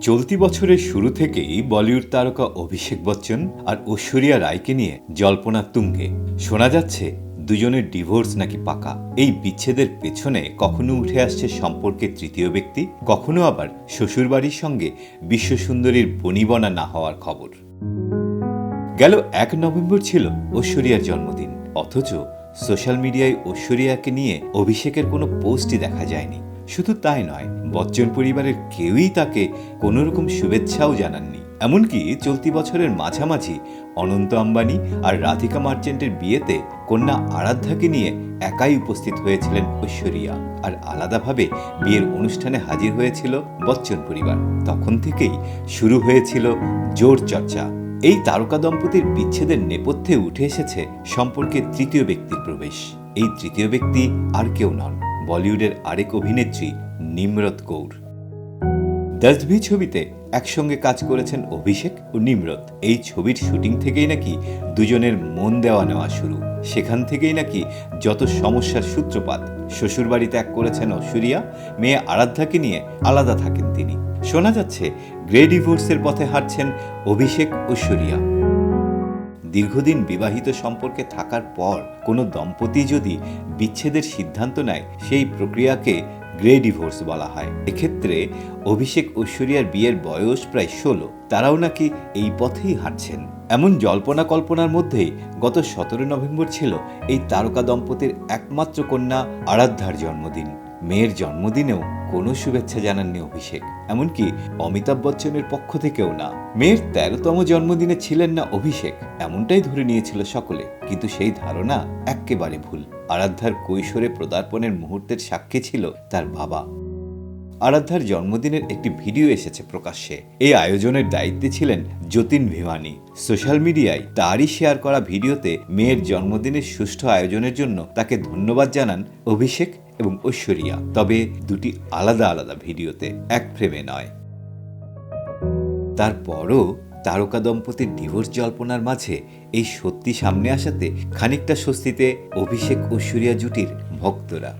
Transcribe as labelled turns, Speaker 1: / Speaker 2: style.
Speaker 1: চলতি বছরের শুরু থেকেই বলিউড তারকা অভিষেক বচ্চন আর ঐশ্বরিয়া রায়কে নিয়ে জল্পনা তুঙ্গে। শোনা যাচ্ছে, দুজনের ডিভোর্স নাকি পাকা। এই বিচ্ছেদের পেছনে কখনো উঠে আসছে সম্পর্কের তৃতীয় ব্যক্তি, কখনো আবার শ্বশুরবাড়ির সঙ্গে বিশ্বসুন্দরীর বনিবনা না হওয়ার খবর। গেল এক নভেম্বর ছিল ঐশ্বরিয়ার জন্মদিন। অথচ সোশ্যাল মিডিয়ায় ঐশ্বরিয়াকে নিয়ে অভিষেকের কোনো পোস্টই দেখা যায়নি। শুধু তাই নয়, বচ্চন পরিবারের কেউই তাকে কোনো রকম শুভেচ্ছাও জানাননি। এমনকি চলতি বছরের মাঝামাঝি অনন্ত আম্বানি আর রাধিকা মার্চেন্টের বিয়েতে কন্যা আরাধ্যাকে নিয়ে একাই উপস্থিত হয়েছিলেন ঐশ্বরিয়া। আর আলাদাভাবে বিয়ের অনুষ্ঠানে হাজির হয়েছিল বচ্চন পরিবার। তখন থেকেই শুরু হয়েছিল জোর চর্চা। এই তারকা দম্পতির বিচ্ছেদের নেপথ্যে উঠে এসেছে সম্পর্কে তৃতীয় ব্যক্তির প্রবেশ। এই তৃতীয় ব্যক্তি আর কেউ নন। বলিউডের আরেক অভিনেত্রী নিমরত কৌর। দশভি ছবিতে একসঙ্গে কাজ করেছেন অভিষেক ও নিমরত। এই ছবির শুটিং থেকেই নাকি দুজনের মন দেওয়া নেওয়া শুরু। সেখান থেকেই নাকি যত সমস্যার সূত্রপাত শ্বশুরবাড়ি ত্যাগ করেছেন ঐশ্বরিয়া, মেয়ে আরাধ্যাকে নিয়ে আলাদা থাকেন তিনি। শোনা যাচ্ছে, গ্রে ডিভোর্সের পথে হাঁটছেন অভিষেক ঐশ্বরিয়া। দীর্ঘদিন বিবাহিত সম্পর্কে থাকার পর কোনো দম্পতি যদি বিচ্ছেদের সিদ্ধান্ত নেয়, সেই প্রক্রিয়াকে গ্রে ডিভোর্স বলা হয়। এক্ষেত্রে অভিষেক ঐশ্বরিয়ার বিয়ের বয়স প্রায় ষোলো। তারাও নাকি এই পথেই হাঁটছেন। এমন জল্পনা কল্পনার মধ্যেই গত সতেরো নভেম্বর ছিল এই তারকা দম্পতির একমাত্র কন্যা আরাধ্যার জন্মদিন। মেয়ের জন্মদিনেও কোনো শুভেচ্ছা জানাননি অভিষেক। এমনকি অমিতাভ বচ্চনের পক্ষ থেকেও না। মেয়ের তেরোতম জন্মদিনে ছিলেন না অভিষেক। এমনটাই ধরে নিয়েছিল সকলে। কিন্তু সেই ধারণা এক্কেবারে ভুল। আরাধ্যার কৈশোরে পদার্পণের মুহূর্তের সাক্ষী ছিল তার বাবা। আরাধ্যার জন্মদিনের একটি ভিডিও এসেছে প্রকাশ্যে। এই আয়োজনের দায়িত্বে ছিলেন যতীন ভিমানি। সোশ্যাল মিডিয়ায় তারই শেয়ার করা ভিডিওতে মেয়ের জন্মদিনের সুষ্ঠু আয়োজনের জন্য তাকে ধন্যবাদ জানান অভিষেক এবং ঐশ্বরিয়া, তবে দুটি আলাদা আলাদা ভিডিওতে এক ফ্রেমে নয়। তারপরও তারকা দম্পতির ডিভোর্স জল্পনার মাঝে এই সত্যি সামনে আসাতে খানিকটা স্বস্তিতে অভিষেক ঐশ্বরিয়া জুটির ভক্তরা